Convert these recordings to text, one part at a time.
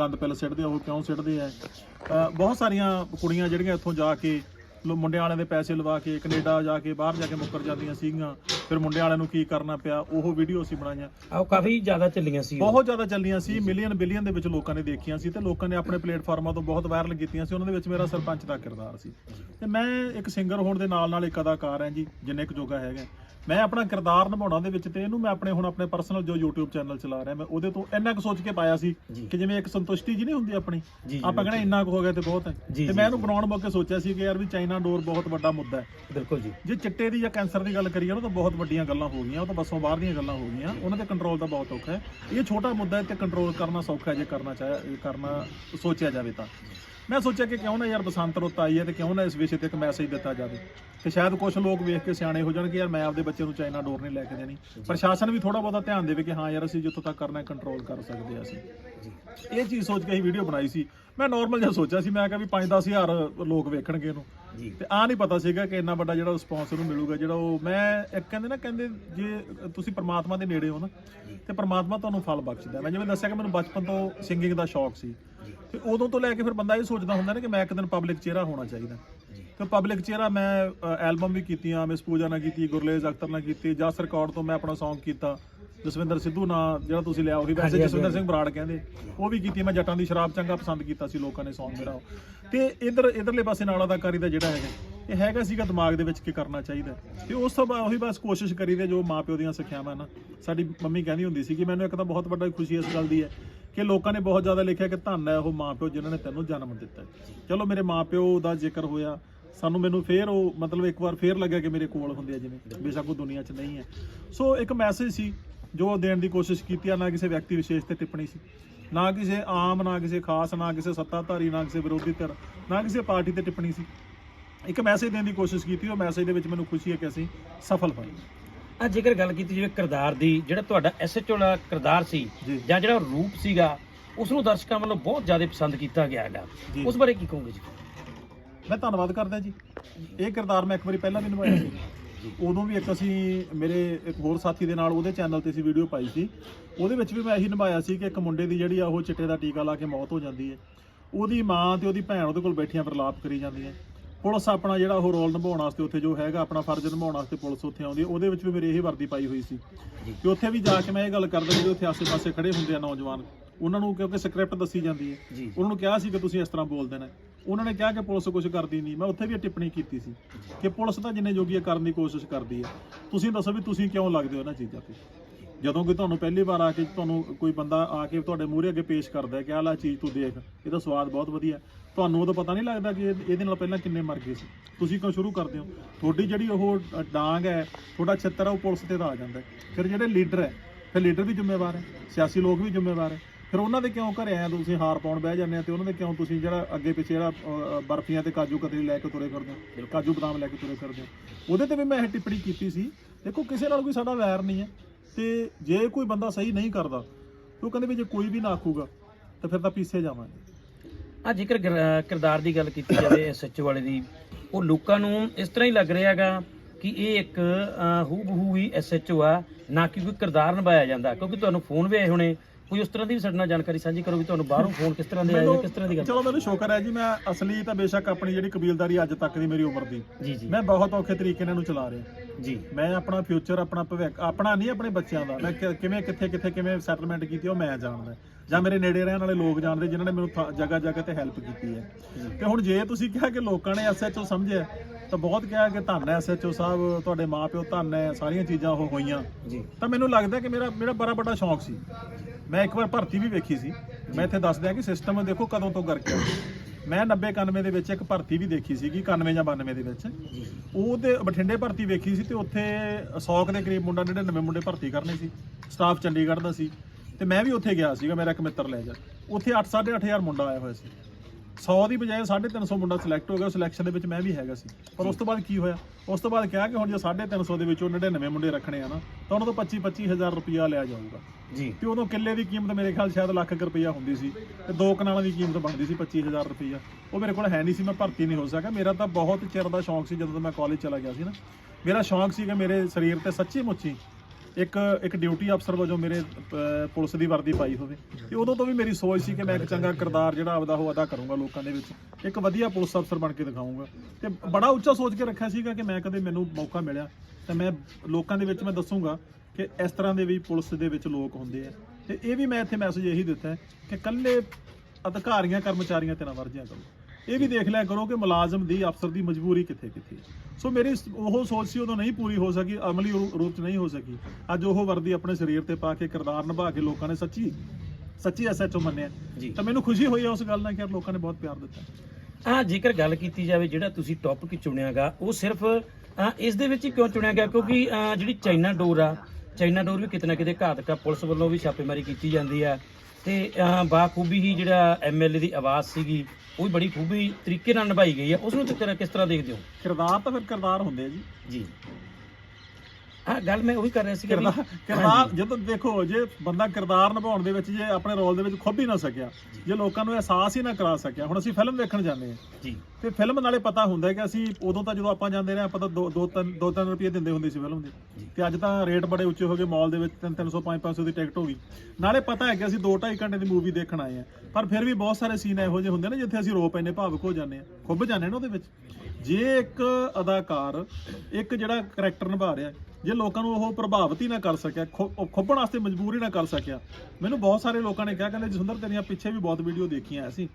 ਗੰਦ ਪਿਲ ਸਿੱਟਦੇ ਆ ਉਹ ਕਿਉਂ ਸਿੱਟਦੇ ਆ? ਬਹੁਤ ਸਾਰੀਆਂ ਕੁੜੀਆਂ ਜਿਹੜੀਆਂ ਇੱਥੋਂ ਜਾ ਕੇ ਮੁੰਡਿਆਂ ਵਾਲਿਆਂ ਦੇ ਪੈਸੇ ਲਵਾ ਕੇ ਕੈਨੇਡਾ ਜਾ ਕੇ ਬਾਹਰ ਜਾ ਕੇ ਮੁੱਕਰ ਜਾਂਦੀਆਂ ਸੀਗੀਆਂ। ਫਿਰ ਮੁੰਡਿਆਂ ਵਾਲਿਆਂ ਨੂੰ ਕੀ ਕਰਨਾ ਪਿਆ? ਉਹ ਵੀਡੀਓ ਅਸੀਂ ਬਣਾਈਆਂ। ਆਹ ਕਾਫੀ ਜ਼ਿਆਦਾ ਚੱਲੀਆਂ ਸੀ। ਬਹੁਤ ਜ਼ਿਆਦਾ ਚੱਲੀਆਂ ਸੀ। ਮਿਲੀਅਨ ਬਿਲੀਅਨ ਦੇ ਵਿੱਚ ਲੋਕਾਂ ਨੇ ਦੇਖੀਆਂ ਸੀ ਤੇ ਲੋਕਾਂ ਨੇ ਆਪਣੇ ਪਲੇਟਫਾਰਮਾਂ ਤੋਂ ਬਹੁਤ ਵਾਇਰਲ ਕੀਤੀਆਂ ਸੀ। ਉਹਨਾਂ ਦੇ ਵਿੱਚ ਮੇਰਾ ਸਰਪੰਚ ਦਾ ਕਿਰਦਾਰ ਸੀ। ਤੇ ਮੈਂ ਇੱਕ ਸਿੰਗਰ ਹੋਣ ਦੇ ਨਾਲ ਨਾਲ ਇੱਕ ਅਦਾਕਾਰ ਹਾਂ ਜੀ ਜਿੰਨੇ ਕੁ ਜੋਗਾ ਹੈਗਾ। ਮੈਂ ਆਪਣਾ ਕਿਰਦਾਰ ਨਿਭਾਉਣਾ ਦੇ ਵਿੱਚ ਤੇ ਇਹਨੂੰ ਮੈਂ ਆਪਣੇ ਹੁਣ ਆਪਣੇ ਪਰਸਨਲ ਜੋ YouTube ਚੈਨਲ ਚਲਾ ਰਿਹਾ ਮੈਂ ਉਹਦੇ ਤੋਂ ਇੰਨਾ ਕੁ ਸੋਚ ਕੇ ਪਾਇਆ ਸੀ। ਕਿ ਜਿਵੇਂ ਇੱਕ ਸੰਤੁਸ਼ਟੀ ਜੀ ਨਹੀਂ ਹੁੰਦੀ ਆਪਣੀ ਆਪਾਂ ਕਹਿੰਦੇ ਇੰਨਾ ਕੁ ਹੋ ਗਿਆ ਤੇ ਬਹੁਤ ਹੈ। ਤੇ ਮੈਂ ਇਹਨੂੰ ਬਣਾਉਣ ਮੌਕੇ ਸੋਚਿਆ ਸੀ ਕਿ ਯਾਰ ਵੀ ਚਾਈਨਾ ਡੋਰ ਬਹੁਤ ਵੱਡਾ ਮੁੱਦਾ ਹੈ। ਬਿਲਕੁਲ ਜੀ। ਜੇ ਚਿੱਟੇ ਦੀ ਜਾਂ ਕੈਂਸਰ ਦੀ ਗੱਲ ਕਰੀਏ ਨਾ ਤਾਂ ਬਹੁਤ ਵੱਡੀਆਂ ਗੱਲਾਂ ਹੋ ਗਈਆਂ ਉਹ ਤਾਂ ਬਸੋਂ ਬਾਹਰ ਦੀਆਂ ਗੱਲਾਂ ਹੋ ਗਈਆਂ ਉਹਨਾਂ ਤੇ ਕੰਟਰੋਲ ਦਾ ਬਹੁਤ ਔਖਾ ਹੈ। ਇਹ ਛੋਟਾ ਮੁੱਦਾ ਹੈ ਤੇ ਕੰਟਰੋਲ ਕਰਨਾ ਸੌਖਾ ਹੈ ਜੇ ਕਰਨਾ ਚਾਹਿਆ ਕਰਨਾ ਸੋਚਿਆ ਜਾਵੇ ਤਾਂ। ਮੈਂ ਸੋਚਿਆ ਕਿ ਕਿਉਂ ਨਾ ਯਾਰ ਬਸੰਤ ਰੁੱਤ ਆਈ ਹੈ ਤੇ ਕਿਉਂ ਨਾ ਇਸ ਵਿਸ਼ੇ ਤੇ ਇੱਕ ਮੈਸੇਜ ਦਿੱਤਾ ਜਾਵੇ। ਤੇ ਸ਼ਾਇਦ ਕੁਝ ਲੋਕ ਵੇਖ ਕੇ ਸਿਆਣੇ ਹੋ ਜਾਣਗੇ ਯਾਰ ਮੈਂ ਆਪਦੇ ਬੱਚੇ ਨੂੰ ਚਾਈਨਾ ਡੋਰ ਨਹੀਂ ਲੈ ਕੇ ਦੇਣੀ। ਪ੍ਰਸ਼ਾਸਨ ਵੀ ਥੋੜਾ ਬਹੁਤਾ ਧਿਆਨ ਦੇਵੇ ਕਿ ਹਾਂ ਯਾਰ ਅਸੀਂ ਜਿੱਥੋਂ ਤੱਕ ਕਰਨਾ ਕੰਟਰੋਲ ਕਰ ਸਕਦੇ ਹਾਂ ਅਸੀਂ। ਇਹ ਚੀਜ਼ ਸੋਚ ਕੇ ਅਸੀਂ ਵੀਡੀਓ ਬਣਾਈ ਸੀ। ਮੈਂ ਨਾਰਮਲ ਜਿਹਾ ਸੋਚਿਆ ਸੀ ਮੈਂ ਕਿਹਾ ਵੀ 5-10 ਹਜ਼ਾਰ ਲੋਕ ਵੇਖਣਗੇ ਇਹਨੂੰ। ਤੇ ਆ ਨਹੀਂ ਪਤਾ ਸੀਗਾ ਕਿ ਇੰਨਾ ਵੱਡਾ ਜਿਹੜਾ ਰਿਸਪੌਂਸ ਨੂੰ ਮਿਲੂਗਾ ਜਿਹੜਾ ਉਹ ਮੈਂ ਇੱਕ ਕਹਿੰਦੇ ਨਾ ਕਹਿੰਦੇ ਜੇ ਤੁਸੀਂ ਪ੍ਰਮਾਤਮਾ ਦੇ ਨੇੜੇ ਹੋ ਨਾ ਤੇ ਪ੍ਰਮਾਤਮਾ ਤੁਹਾਨੂੰ ਫਲ ਬਖਸ਼ਦਾ ਮੈਂ ਜਿਵੇਂ ਦੱਸਿਆ ਕਿ ਮੈਨੂੰ ਬਚਪਨ ਤੋਂ ਸਿੰਗਿੰਗ ਦਾ ਸ਼ੌਕ ਸੀ। ਤੇ ਉਦੋਂ ਤੋਂ ਲੈ ਕੇ ਫਿਰ ਬੰਦਾ ਇਹ ਸੋਚਦਾ ਹੁੰਦਾ ਨਾ ਕਿ ਮੈਂ ਇੱਕ ਦਿਨ ਪਬਲਿਕ ਚਿਹਰਾ ਹੋਣਾ ਚਾਹੀਦਾ ਤੇ ਪਬਲਿਕ ਚਿਹਰਾ ਮੈਂ ਐਲਬਮ ਵੀ ਕੀਤੀਆਂ ਮਿਸ ਪੂਜਾ ਨਾਲ ਕੀਤੀ ਗੁਰਲੇਜ਼ ਅਖਤਰ ਨਾਲ ਕੀਤੀ ਜਸ ਰਿਕਾਰਡ ਤੋਂ ਮੈਂ ਆਪਣਾ Song ਕੀਤਾ ਜਸਵਿੰਦਰ ਸਿੱਧੂ ਨਾਲ ਜਿਹੜਾ ਤੁਸੀਂ ਲਿਆ ਉਹੀ ਵੈਸੇ ਜਸਵਿੰਦਰ। ਸਿੰਘ ਬਰਾੜ ਕਹਿੰਦੇ ਉਹ ਵੀ ਕੀਤੀ ਮੈਂ ਜੱਟਾਂ ਦੀ ਸ਼ਰਾਬ ਚੰਗਾ ਪਸੰਦ ਕੀਤਾ ਸੀ ਲੋਕਾਂ ਨੇ Song ਮੇਰਾ। ਤੇ ਇਧਰ ਇਧਰਲੇ ਪਾਸੇ ਨਾਲ ਅਦਾਕਾਰੀ ਦਾ ਜਿਹੜਾ ਹੈਗਾ ਇਹ ਹੈਗਾ ਸੀਗਾ ਦਿਮਾਗ ਦੇ ਵਿੱਚ ਕੀ ਕਰਨਾ ਚਾਹੀਦਾ ਤੇ ਉਸ ਤੋਂ ਬਾਅਦ ਉਹੀ ਬਸ ਕੋਸ਼ਿਸ਼ ਕਰੀਦੇ ਜੋ ਮਾਪਿਓ ਦੀਆਂ ਸਿੱਖਿਆਵਾਂ ਨਾ ਸਾਡੀ ਮੰਮੀ ਕਹਿੰਦੀ ਹੁੰਦੀ ਸੀ ਕਿ ਮੈਨੂੰ ਇੱਕ ਤਾਂ ਬਹੁਤ ਵੱਡਾ ਖੁਸ਼ੀ ਇਸ ਗੱਲ ਦੀ ਹੈ ਕਿ ਲੋਕਾਂ ਨੇ ਬਹੁਤ ਜ਼ਿਆਦਾ ਲਿਖਿਆ ਕਿ ਧੰਨ ਹੈ ਉਹ ਮਾਪਿਓ ਜਿਨ੍ਹਾਂ ਨੇ ਤੈਨੂੰ ਜਨਮ ਦਿੱਤਾ ਚਲੋ ਮੇਰੇ ਮਾਪਿਓ ਦਾ ਜ਼ਿਕਰ ਹੋਇਆ, ਸਾਨੂੰ ਮੈਨੂੰ ਫੇਰ ਉਹ ਮਤਲਬ ਇੱਕ ਵਾਰ ਫੇਰ ਲੱਗਿਆ ਕਿ ਮੇਰੇ ਕੋਲ ਹੁੰਦੇ ਆ ਜਿਵੇਂ, ਬੇਸ਼ੱਕ ਉਹ ਦੁਨੀਆ 'ਚ ਨਹੀਂ ਹੈ। ਸੋ ਇੱਕ ਮੈਸੇਜ ਸੀ, ਜੋ ਦੇਣ ਦੀ ਕੋਸ਼ਿਸ਼ ਕੀਤੀ ਆ, ਨਾ ਕਿਸੇ ਵਿਅਕਤੀ ਵਿਸ਼ੇਸ਼ ਤੇ ਟਿੱਪਣੀ ਸੀ। ਨਾ ਕਿਸੇ ਆਮ, ਨਾ ਕਿਸੇ ਖਾਸ, ਨਾ ਕਿਸੇ ਸੱਤਾਧਾਰੀ, ਨਾ ਕਿਸੇ ਵਿਰੋਧੀ ਧਿਰ, ਨਾ ਕਿਸੇ ਪਾਰਟੀ ਤੇ ਟਿੱਪਣੀ ਸੀ। ਇੱਕ ਮੈਸੇਜ ਦੇਣ ਦੀ ਕੋਸ਼ਿਸ਼ ਕੀਤੀ, ਉਹ ਮੈਸੇਜ ਦੇ ਵਿੱਚ ਮੈਨੂੰ ਖੁਸ਼ੀ ਹੈ ਕਿ ਅਸੀਂ ਸਫਲ ਹੋਏ। ਆ ਜੇਕਰ ਗੱਲ ਕੀਤੀ ਜਿਵੇਂ ਕਿਰਦਾਰ ਦੀ ਜਿਹੜਾ ਤੁਹਾਡਾ ਐਸਐਚਓ ਵਾਲਾ ਕਿਰਦਾਰ ਸੀ ਜੀ। ਜਿਹੜਾ ਰੂਪ ਸੀਗਾ ਉਸ ਨੂੰ ਦਰਸ਼ਕਾਂ ਵੱਲੋਂ ਬਹੁਤ ਜ਼ਿਆਦਾ ਪਸੰਦ ਕੀਤਾ ਗਿਆ ਹੈਗਾ। ਉਸ ਬਾਰੇ ਕੀ ਕਹੋਗੇ ਜੀ? ਮੈਂ ਧੰਨਵਾਦ ਕਰਦਾ ਜੀ। ਇਹ ਕਿਰਦਾਰ ਮੈਂ ਇੱਕ ਵਾਰੀ ਪਹਿਲਾਂ ਵੀ ਨਿਭਾਇਆ ਸੀ। ਉਦੋਂ ਵੀ ਇੱਕ ਅਸੀਂ ਮੇਰੇ ਇੱਕ ਹੋਰ ਸਾਥੀ ਦੇ ਨਾਲ ਉਹਦੇ ਚੈਨਲ ਤੇ ਅਸੀਂ ਵੀਡੀਓ ਪਾਈ ਸੀ। ਉਹਦੇ ਵਿੱਚ ਵੀ ਮੈਂ ਇਹੀ ਨਿਭਾਇਆ ਸੀ ਕਿ ਇੱਕ ਮੁੰਡੇ ਦੀ ਜਿਹੜੀ ਆ ਉਹ ਚਿੱਟੇ ਦਾ ਟੀਕਾ ਲਾ ਕੇ ਮੌਤ ਹੋ ਜਾਂਦੀ ਹੈ। ਉਹਦੀ ਮਾਂ ਤੇ ਉਹਦੀ ਭੈਣ ਉਹਦੇ ਕੋਲ ਬੈਠੀਆਂ ਪ੍ਰਲਾਪ ਕਰੀ ਜਾਂਦੀਆਂ। ਪੁਲਿਸ ਆਪਣਾ ਜਿਹੜਾ ਉਹ ਰੋਲ ਨਿਭਾਉਣ ਵਾਸਤੇ ਉੱਥੇ ਜੋ ਹੈਗਾ ਆਪਣਾ ਫਰਜ਼ ਨਿਭਾਉਣ ਵਾਸਤੇ ਪੁਲਿਸ ਉੱਥੇ ਆਉਂਦੀ ਹੈ ਉਹਦੇ ਵਿੱਚ ਵੀ ਮੇਰੀ ਇਹ ਵਰਦੀ ਪਾਈ ਹੋਈ ਸੀ। ਤੇ ਉੱਥੇ ਵੀ ਜਾ ਕੇ ਮੈਂ ਇਹ ਗੱਲ ਕਰਦਾ ਜਿਹੜੇ ਉੱਥੇ ਆਸੇ-ਪਾਸੇ ਖੜੇ ਹੁੰਦੇ ਆ ਨੌਜਵਾਨ ਉਹਨਾਂ ਨੂੰ ਕਿਉਂਕਿ ਸਕ੍ਰਿਪਟ ਦੱਸੀ ਜਾਂਦੀ ਹੈ। ਉਹਨਾਂ ਨੂੰ ਕਿਹਾ ਸੀ ਕਿ ਤੁਸੀਂ ਇਸ ਤਰ੍ਹਾਂ ਬੋਲ ਦੇਣਾ। ਉਹਨਾਂ ਨੇ ਕਿਹਾ ਕਿ ਪੁਲਿਸ ਕੁਝ ਕਰਦੀ ਨਹੀਂ। ਮੈਂ ਉੱਥੇ ਵੀ ਇਹ ਟਿੱਪਣੀ ਕੀਤੀ ਸੀ ਕਿ ਪੁਲਿਸ ਤਾਂ ਜਿੰਨੇ ਜੋਗੀ ਕਰਨ ਦੀ ਕੋਸ਼ਿਸ਼ ਕਰਦੀ ਹੈ। ਤੁਸੀਂ ਦੱਸੋ ਵੀ ਤੁਸੀਂ ਕਿਉਂ ਲੱਗਦੇ ਹੋ ਇਹਨਾਂ ਚੀਜ਼ਾਂ ਤੇ? ਜਦੋਂ ਕਿ ਤੁਹਾਨੂੰ ਪਹਿਲੀ ਵਾਰ ਆ ਕੇ ਤੁਹਾਨੂੰ ਕੋਈ ਬੰਦਾ ਆ ਕੇ ਤੁਹਾਡੇ ਮੂਹਰੇ ਅੱਗੇ ਪੇਸ਼ ਕਰਦਾ ਹੈ ਕਿ ਆਹ ਲੈ ਚੀਜ਼ ਤੂੰ ਦੇਖ ਇਹਦਾ ਸਵਾਦ ਬਹੁਤ ਵਧੀਆ। ਤੁਹਾਨੂੰ ਉਦੋਂ ਪਤਾ ਨਹੀਂ ਲੱਗਦਾ ਕਿ ਇਹ- ਇਹਦੇ ਨਾਲ ਪਹਿਲਾਂ ਕਿੰਨੇ ਮਰ ਗਏ ਸੀ। ਤੁਸੀਂ ਕਿਉਂ ਸ਼ੁਰੂ ਕਰਦੇ ਹੋ? ਤੁਹਾਡੀ ਜਿਹੜੀ ਉਹ ਅ, ਡਾਂਗ ਹੈ ਤੁਹਾਡਾ ਛਿੱਤਰ ਹੈ ਉਹ ਪੁਲਿਸ ਤੇ ਤਾਂ ਆ ਜਾਂਦਾ ਹੈ। ਫਿਰ ਜਿਹੜੇ ਲੀਡਰ ਹੈ ਫਿਰ ਲੀਡਰ ਵੀ ਜ਼ਿੰਮੇਵਾਰ ਹੈ ਸਿਆਸੀ ਲੋਕ ਵੀ ਜ਼ਿੰਮੇਵਾਰ ਹੈ। ਫਿਰ ਉਹਨਾਂ ਦੇ ਕਿਉਂ ਘਰੇ ਆਇਆ ਤੁਸੀਂ ਹਾਰ ਪਾਉਣ ਬਹਿ ਜਾਂਦੇ ਆ ਤੇ ਉਹਨਾਂ ਦੇ ਕਿਉਂ ਤੁਸੀਂ ਜਿਹੜਾ ਅੱਗੇ ਪਿੱਛੇ ਜਿਹੜਾ ਅ, ਬਰਫੀਆਂ ਤੇ ਕਾਜੂ ਕਤਲੀ ਲੈ ਕੇ ਤੁਰੇ ਫਿਰਦੇ ਹੋ? ਕਾਜੂ ਬਦਾਮ ਲੈ ਕੇ ਤੁਰੇ ਫਿਰਦੇ ਹੋ? ਉਹਦੇ ਤੇ ਵੀ ਮੈਂ ਇਹ ਟਿੱਪਣੀ ਕੀਤੀ ਸੀ। ਦੇਖੋ ਕਿਸੇ ਨਾਲ ਕੋਈ ਸਾਡਾ ਵੈਰ ਨਹੀਂ ਹੈ। ਤੇ ਜੇ ਕੋਈ ਬੰਦਾ ਸਹੀ ਨਹੀਂ ਕਰਦਾ ਤੇ ਉਹ ਕਹਿੰਦੇ ਵੀ ਜੇ ਕੋਈ ਵੀ ਨਾ ਆਖੂਗਾ ਤਾਂ ਫਿਰ ਤਾਂ ਪੀਸੇ ਜਾਵਾਂਗੇ। ਆ ਜੇਕਰ ਗਿਰ- ਕਿਰਦਾਰ ਦੀ ਗੱਲ ਕੀਤੀ ਜਾਵੇ ਐਸਐਚਓ ਵਾਲੇ ਦੀ ਉਹ ਲੋਕਾਂ ਨੂੰ ਇਸ ਤਰ੍ਹਾਂ ਹੀ ਲੱਗ ਰਿਹਾ ਹੈਗਾ ਕਿ ਇਹ ਇੱਕ ਹੂ ਬਹੂ ਹੀ ਐਸਐਚਓ ਆ ਨਾ ਕਿ ਕੋਈ ਕਿਰਦਾਰ ਨਿਭਾਇਆ ਜਾਂਦਾ ਕਿਉਂਕਿ ਤੁਹਾਨੂੰ ਫੋਨ ਵੀ ਆਏ ਹੋਣੇ ਕੋਈ ਉਸ ਤਰ੍ਹਾਂ ਦੀ ਵੀ ਸਾਡੇ ਨਾਲ ਜਾਣਕਾਰੀ ਸਾਂਝੀ ਕਰੋ ਵੀ ਤੁਹਾਨੂੰ ਬਾਹਰੋਂ ਫੋਨ ਕਿਸ ਤਰ੍ਹਾਂ ਦੇ ਆਏ ਕਿਸ ਤਰ੍ਹਾਂ ਦੀ ਗੱਲ? ਚਲੋ ਮੈਨੂੰ ਸ਼ੁਕਰ ਹੈ ਜੀ ਮੈਂ ਅਸਲੀ ਤਾਂ ਬੇਸ਼ੱਕ ਆਪਣੀ ਜਿਹੜੀ ਕਬੀਲਦਾਰੀ ਅੱਜ ਤੱਕ ਦੀ ਮੇਰੀ ਉਮਰ ਦੀ। ਜੀ ਜੀ। ਮੈਂ ਬਹੁਤ ਔਖੇ ਤਰੀਕੇ ਨਾਲ ਇਹਨੂੰ ਚਲਾ ਰਿਹਾ। ਜੀ। ਮੈਂ ਆਪਣਾ ਫਿਊਚਰ ਆਪਣਾ ਭਵਿੱਖ ਆਪਣਾ ਨਹੀਂ ਆਪਣੇ ਬੱਚਿਆਂ ਦਾ। ਮੈਂ ਕਿ- ਕਿਵੇਂ ਕਿੱਥੇ ਕਿੱਥੇ ਕਿਵੇਂ ਸੈਟਲਮੈਂਟ ਕੀਤੀ ਉਹ ਮੈਂ ਜਾਣਦਾ। ਜਾਂ ਮੇਰੇ ਨੇੜੇ ਰਹਿਣ ਵਾਲੇ ਲੋਕ ਜਾਣਦੇ ਜਿਨ੍ਹਾਂ ਨੇ ਮੈਨੂੰ ਜਗ੍ਹਾ ਜਗ੍ਹਾ ਤੇ ਹੈਲਪ ਕੀਤੀ ਹੈ। ਤੇ ਹੁਣ ਜੇ ਤੁਸੀਂ ਕਿਹਾ ਕਿ ਲੋਕਾਂ ਨੇ ਐਸਐਚਓ ਸਮਝਿਆ ਤਾਂ ਬਹੁਤ ਕਿਹਾ ਕਿ ਧੰਨ ਹੈ ਐਸਐਚਓ ਸਾਹਿਬ ਤੁਹਾਡੇ ਮਾਪਿਓ ਧੰਨ ਹੈ ਸਾਰੀਆਂ ਚੀਜ਼ਾਂ ਉਹ ਹੋਈਆਂ। ਜੀ। ਤਾਂ ਮੈਨੂੰ ਲੱਗਦਾ ਕਿ ਮੇਰਾ ਮੇਰਾ ਬੜਾ ਵੱਡਾ ਸ਼ੌਂਕ ਸੀ। ਮੈਂ ਇੱਕ ਵਾਰ ਭਰਤੀ ਵੀ ਵੇਖੀ ਸੀ। ਮੈਂ ਇੱਥੇ ਦੱਸ ਦਿਆਂ ਕਿ ਸਿਸਟਮ ਦੇਖੋ ਕਦੋਂ ਤੋਂ ਕਰਕੇ ਮੈਂ 90 91 ਦੇ ਵਿੱਚ ਇੱਕ ਭਰਤੀ ਵੀ ਦੇਖੀ ਸੀਗੀ 91 ਜਾਂ 92 ਦੇ ਵਿੱਚ। ਜੀ। ਉਹਦੇ ਬਠਿੰਡੇ ਭਰਤੀ ਵੇਖੀ ਸੀ ਤੇ ਉੱਥੇ 100 ਕੁ ਦੇ ਕਰੀਬ ਮੁੰਡਾ 99 ਮੁੰਡੇ ਭਰਤੀ ਕਰਨੇ ਸੀ। ਸਟਾਫ ਚੰਡੀਗੜ੍ਹ ਦਾ ਸੀ। ਤੇ ਮੈਂ ਵੀ ਉੱਥੇ ਗਿਆ ਸੀਗਾ ਮੇਰਾ ਇੱਕ ਮਿੱਤਰ ਲੈ ਜਾ। ਉੱਥੇ 8 8500 ਮੁੰਡਾ ਆਇਆ ਹੋਇਆ ਸੀ। 100 ਦੀ ਬਜਾਏ 350 ਮੁੰਡਾ ਸਿਲੈਕਟ ਹੋ ਗਿਆ ਸਿਲੈਕਸ਼ਨ ਦੇ ਵਿੱਚ ਮੈਂ ਵੀ ਹੈਗਾ ਸੀ। ਪਰ ਉਸ ਤੋਂ ਬਾਅਦ ਕੀ ਹੋਇਆ? ਉਸ ਤੋਂ ਬਾਅਦ ਕਿਹਾ ਕਿ ਹੁਣ ਜੇ 350 ਦੇ ਵਿੱਚੋਂ 99 ਮੁੰਡੇ ਰੱਖਣੇ ਆ ਨਾ ਤਾਂ ਉਹਨਾਂ ਤੋਂ 25 25000 ਰੁਪਇਆ ਲਿਆ ਜਾਊਗਾ। ਜੀ। ਤੇ ਉਦੋਂ ਕਿੱਲੇ ਦੀ ਕੀਮਤ ਮੇਰੇ ਖਿਆਲ ਸ਼ਾਇਦ ਲੱਖ ਕੁ ਰੁਪਈਆ ਹੁੰਦੀ ਸੀ ਤੇ ਦੋ ਕਨਾਲਾਂ ਦੀ ਕੀਮਤ ਬਣਦੀ ਸੀ 25000 ਰੁਪਈਆ ਉਹ ਮੇਰੇ ਕੋਲ ਹੈ ਨਹੀਂ ਸੀ ਮੈਂ ਭਰਤੀ ਨਹੀਂ ਹੋ ਸਕਿਆ। ਮੇਰਾ ਤਾਂ ਬਹੁਤ ਚਿਰ ਦਾ ਸ਼ੌਂਕ ਸੀ ਜਦੋਂ ਤੋਂ ਮੈਂ ਕਾਲਜ ਚਲਾ ਗਿਆ ਸੀ ਨਾ। ਮੇਰਾ ਸ਼ੌਂਕ ਸੀ ਕਿ ਮੇਰੇ ਸਰੀਰ ਤੇ ਸੱਚੀ ਮੁੱਚੀ ਇੱਕ ਇੱਕ ਡਿਊਟੀ ਅਫਸਰ ਵਜੋਂ ਮੇਰੇ ਅਹ, ਪੁਲਿਸ ਦੀ ਵਰਦੀ ਪਾਈ ਹੋਵੇ। ਤੇ ਉਦੋਂ ਤੋਂ ਵੀ ਮੇਰੀ ਸੋਚ ਸੀ ਕਿ ਮੈਂ ਇੱਕ ਚੰਗਾ ਕਿਰਦਾਰ ਜਿਹੜਾ ਆਪਦਾ ਉਹ ਅਦਾ ਕਰੂੰਗਾ ਲੋਕਾਂ ਦੇ ਵਿੱਚ। ਇੱਕ ਵਧੀਆ ਪੁਲਿਸ ਅਫਸਰ ਬਣ ਕੇ ਦਿਖਾਊਂਗਾ। ਤੇ ਬੜਾ ਉੱਚਾ ਸੋਚ ਕੇ ਰੱਖਿਆ ਸੀਗਾ ਕਿ ਮੈਂ ਕਦੇ ਮੈਨੂੰ ਮੌਕਾ ਮਿਲਿਆ। ਤਾਂ ਮੈਂ ਲੋਕਾਂ ਦੇ ਵਿੱਚ ਮੈਂ ਦੱਸੂੰਗਾ ਕਿ ਇਸ ਤਰ੍ਹਾਂ ਦੇ ਵੀ ਪੁਲਿਸ ਦੇ ਵਿੱਚ ਲੋਕ ਹੁੰਦੇ ਆ। ਤੇ ਇਹ ਵੀ ਮੈਂ ਇੱਥੇ ਮੈਸੇਜ ਇਹੀ ਦਿੱਤਾ ਹੈ ਕਿ ਕੱਲੇ ਅਧਿਕਾਰੀਆਂ ਕਰਮਚਾਰੀਆਂ ਤੇ ਨਾ ਵਰਜਿਆ ਕਰੋ। ਇਹ ਵੀ ਦੇਖ ਲਿਆ ਕਰੋ ਕਿ ਮੁਲਾਜ਼ਮ ਦੀ ਅਫਸਰ ਦੀ ਮਜਬੂਰੀ ਕਿੱਥੇ ਕਿੱਥੇ। ਸੋ ਮੇਰੀ ਉਹ ਸੋਚ ਸੀ ਉਦੋਂ ਨਹੀਂ ਪੂਰੀ ਹੋ ਸਕੀ ਅਮਲੀ ਰੂਪ ਚ ਨਹੀਂ ਹੋ ਸਕੀ। ਅੱਜ ਉਹ ਵਰਦੀ ਆਪਣੇ ਸਰੀਰ ਤੇ ਪਾ ਕੇ ਕਿਰਦਾਰ ਨਿਭਾ ਕੇ ਲੋਕਾਂ ਨੇ ਸੱਚੀ ਸੱਚੀ ਐਸਐਚਓ ਮੰਨਿਆ। ਤਾਂ ਮੈਨੂੰ ਖੁਸ਼ੀ ਹੋਈ ਉਸ ਗੱਲ ਨਾਲ ਕਿ ਲੋਕਾਂ ਨੇ ਬਹੁਤ ਪਿਆਰ ਦਿੱਤਾ। ਆ ਜੇਕਰ ਗੱਲ ਕੀਤੀ ਜਾਵੇ ਜਿਹੜਾ ਤੁਸੀਂ ਟੌਪਿਕ ਚੁਣਿਆਗਾ ਉਹ ਸਿਰਫ ਇਸ ਦੇ ਵਿੱਚ ਹੀ ਕਿਉਂ ਚੁਣਿਆ ਗਿਆ ਕਿਉਂਕਿ ਜਿਹੜੀ ਚਾਈਨਾ ਡੋਰ ਆ ਚਾਈਨਾ ਡੋਰ ਵੀ ਕਿਤੇ ਨਾ ਕਿਤੇ ਘਾਤਕ ਆ। ਪੁਲਿਸ ਵੱਲੋਂ ਵੀ ਛਾਪੇਮਾਰੀ ਕੀਤੀ ਜਾਂਦੀ ਆ। ਤੇ ਬਾਖੂਬੀ ਹੀ ਜਿਹੜਾ ਐਮਐਲਏ ਦੀ ਆਵਾਜ਼ ਸੀਗੀ ਉਹ ਵੀ ਬੜੀ ਖੂਬੀ ਤਰੀਕੇ ਨਾਲ ਨਿਭਾਈ ਗਈ ਆ। ਉਸ ਨੂੰ ਤੁਸੀਂ ਕਿਸ ਤਰ੍ਹਾਂ ਦੇਖਦੇ ਹੋ? ਕਿਰਦਾਰ ਤਾਂ ਫਿਰ ਕਿਰਦਾਰ ਹੁੰਦੇ ਆ ਜੀ। ਜੀ। ਆ ਗੱਲ ਮੈਂ ਉਹੀ ਕਰ ਰਿਹਾ ਸੀਗਾ ਵੀ- ਕਿਰਦਾਰ ਕਿਰਦਾਰ ਜਦੋਂ ਦੇਖੋ ਜੇ ਬੰਦਾ ਕਿਰਦਾਰ ਨਿਭਾਉਣ ਦੇ ਵਿੱਚ ਜੇ ਆਪਣੇ ਰੋਲ ਦੇ ਵਿੱਚ ਖੁੱਭ ਹੀ ਨਾ ਸਕਿਆ ਜੇ। ਲੋਕਾਂ ਨੂੰ ਅਹਿਸਾਸ ਹੀ ਨਾ ਕਰਾ ਸਕਿਆ ਹੁਣ ਅਸੀਂ ਫਿਲਮ ਵੇਖਣ ਜਾਂਦੇ ਹਾਂ। ਜੀ। ਤੇ ਫਿਲਮ ਨਾਲੇ ਪਤਾ ਹੁੰਦਾ ਹੈ ਕਿ ਅਸੀਂ ਉਦੋਂ ਤਾਂ ਜਦੋਂ ਆਪਾਂ ਜਾਂਦੇ ਰਹੇ ਆਪਾਂ ਤਾਂ 2 ਦੋ ਤਿੰਨ ਦੋ ਤਿੰਨ ਰੁਪਏ ਦਿੰਦੇ ਹੁੰਦੇ ਸੀ ਫਿਲਮ ਦੇ। ਤੇ ਅੱਜ ਤਾਂ ਰੇਟ ਬੜੇ ਉੱਚੇ ਹੋ ਗਏ ਮਾਲ ਦੇ ਵਿੱਚ 3 300 5 500 ਦੀ ਟਿਕਟ ਹੋ ਗਈ। ਨਾਲੇ ਪਤਾ ਹੈ ਕਿ ਅਸੀਂ 2 2.5 ਘੰਟੇ ਦੀ ਮੂਵੀ ਦੇਖਣ ਆਏ ਆ ਪਰ ਫਿਰ ਵੀ ਬਹੁਤ ਸਾਰੇ ਸੀਨ ਇਹੋ ਜਿਹੇ ਹੁੰਦੇ ਨੇ ਜਿੱਥੇ ਅਸੀਂ ਰੋ ਪੈਨੇ ਭਾਵੁਕ ਹੋ ਜਾਂਦੇ ਆ ਖੁੱਭ ਜਾਂਦੇ ਨੇ ਉਹਦੇ ਵਿੱਚ। ਜੇ ਇੱਕ ਅਦਾਕਾਰ ਇੱਕ ਜਿਹੜਾ ਕਰੈਕਟਰ ਨਿਭਾ ਰਿਹਾ ਜੇ ਲੋਕਾਂ ਨੂੰ ਉਹ ਪ੍ਰਭਾਵਿਤ ਹੀ ਨਾ ਕਰ ਸਕਿਆ, ਖੁ- ਉਹ ਖੁੱਭਣ ਵਾਸਤੇ ਮਜਬੂਰ ਹੀ ਨਾ ਕਰ ਸਕਿਆ। ਮੈਨੂੰ ਬਹੁਤ ਸਾਰੇ ਲੋਕਾਂ ਨੇ ਕਿਹਾ, ਕਹਿੰਦੇ ਜਸਵਿੰਦਰ, ਤੇਰੀਆਂ ਪਿੱਛੇ ਵੀ ਬਹੁਤ ਵੀਡੀਓ ਦੇਖੀਆਂ ਅਸੀਂ।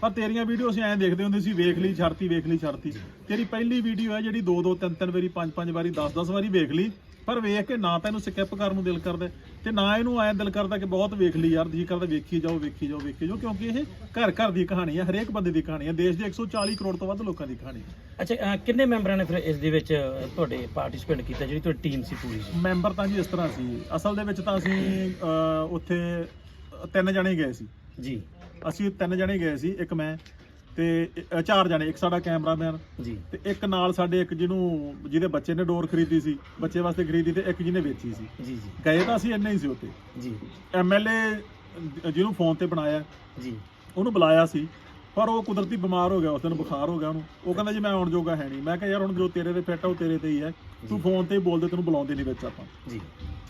ਪਰ ਤੇਰੀਆਂ ਵੀਡੀਓ ਅਸੀਂ ਐਂ ਦੇਖਦੇ ਹੁੰਦੇ ਸੀ, ਵੇਖ ਲਈ, ਛੱਡਤੀ, ਵੇਖ ਲਈ, ਛੱਡਤੀ। ਤੇਰੀ ਪਹਿਲੀ ਵੀਡੀਓ ਹੈ ਜਿਹੜੀ ਦੋ ਦੋ ਤਿੰਨ ਤਿੰਨ ਵਾਰੀ ਪੰਜ ਪੰਜ ਵਾਰੀ 10 10 ਵਾਰੀ ਵੇਖ ਲਈ। ਪਰ ਵੇਖ ਕੇ ਨਾ ਤੈਨੂੰ ਸਕਿਪ ਕਰਨ ਨੂੰ ਦਿਲ ਕਰਦਾ ਤੇ ਨਾ ਇਹਨੂੰ ਐਂ ਦਿਲ ਕਰਦਾ ਕਿ ਬਹੁਤ ਵੇਖ ਲਈ ਯਾਰ ਜੀ ਕਰਦਾ ਵੇਖੀ ਜਾਓ ਵੇਖੀ ਜਾਓ ਵੇਖੀ ਜਾਓ ਕਿਉਂਕਿ ਇਹ ਘਰ ਘਰ ਦੀ ਕਹਾਣੀ ਹੈ ਹਰੇਕ ਬੰਦੇ ਦੀ ਕਹਾਣੀ ਹੈ ਦੇਸ਼ ਦੇ 140 ਕਰੋੜ ਤੋਂ ਵੱਧ ਲੋਕਾਂ ਦੀ ਕਹਾਣੀ ਹੈ ਅੱਛਾ ਅਹ, ਕਿੰਨੇ ਮੈਂਬਰਾਂ ਨੇ ਫਿਰ ਇਸ ਦੇ ਵਿੱਚ ਤੁਹਾਡੇ ਪਾਰਟਿਸਿਪੇਟ ਕੀਤਾ ਜਿਹੜੀ ਤੁਹਾਡੀ ਟੀਮ ਸੀ ਪੂਰੀ ਮੈਂਬਰ ਤਾਂ ਜੀ ਇਸ ਤਰ੍ਹਾਂ ਸੀ ਅਸਲ ਦੇ ਵਿੱਚ ਤਾਂ ਅਸੀਂ ਅਹ, ਉੱਥੇ ਤਿੰਨ ਜਣੇ ਗਏ ਸੀ। ਜੀ। ਅਸੀਂ ਤਿੰਨ ਜਣੇ ਗਏ ਸੀ ਇੱਕ ਮੈਂ ਤੇ ਅ, ਚਾਰ ਜਣੇ ਇੱਕ ਸਾਡਾ ਕੈਮਰਾਮੈਨ ਜੀ। ਤੇ ਇੱਕ ਨਾਲ ਸਾਡੇ ਇੱਕ ਜਿਹਨੂੰ ਜਿਹਦੇ ਬੱਚੇ ਨੇ ਡੋਰ ਖਰੀਦੀ ਸੀ ਬੱਚੇ ਵਾਸਤੇ ਖਰੀਦੀ ਤੇ ਇੱਕ ਜਿਹਨੇ ਵੇਚੀ ਸੀ। ਜੀ ਜੀ। ਗਏ ਤਾਂ ਅਸੀਂ ਇੰਨੇ ਹੀ ਸੀ ਉੱਥੇ। ਜੀ। ਐਮਐਲਏ ਜਿਹਨੂੰ ਫੋਨ ਤੇ ਬਣਾਇਆ ਜੀ। ਉਹਨੂੰ ਬੁਲਾਇਆ ਸੀ ਪਰ ਉਹ ਕੁਦਰਤੀ ਬਿਮਾਰ ਹੋ ਗਿਆ ਉਸ ਦਿਨ ਬੁਖਾਰ ਹੋ ਗਿਆ ਉਹਨੂੰ। ਉਹ ਕਹਿੰਦਾ ਜੀ ਮੈਂ ਆਉਣ ਜੋਗਾ ਹੈ ਨਹੀਂ। ਮੈਂ ਕਿਹਾ ਯਾਰ ਹੁਣ ਜੋ ਤੇਰੇ ਤੇ ਫਿੱਟ ਆ ਉਹ ਤੇਰੇ ਤੇ ਹੀ ਹੈ। ਤੂੰ ਫੋਨ ਤੇ ਹੀ ਬੋਲਦੇ ਤੈਨੂੰ ਬੁਲਾਉਂਦੇ ਨਹੀਂ ਵਿੱਚ ਆਪਾਂ। ਜੀ।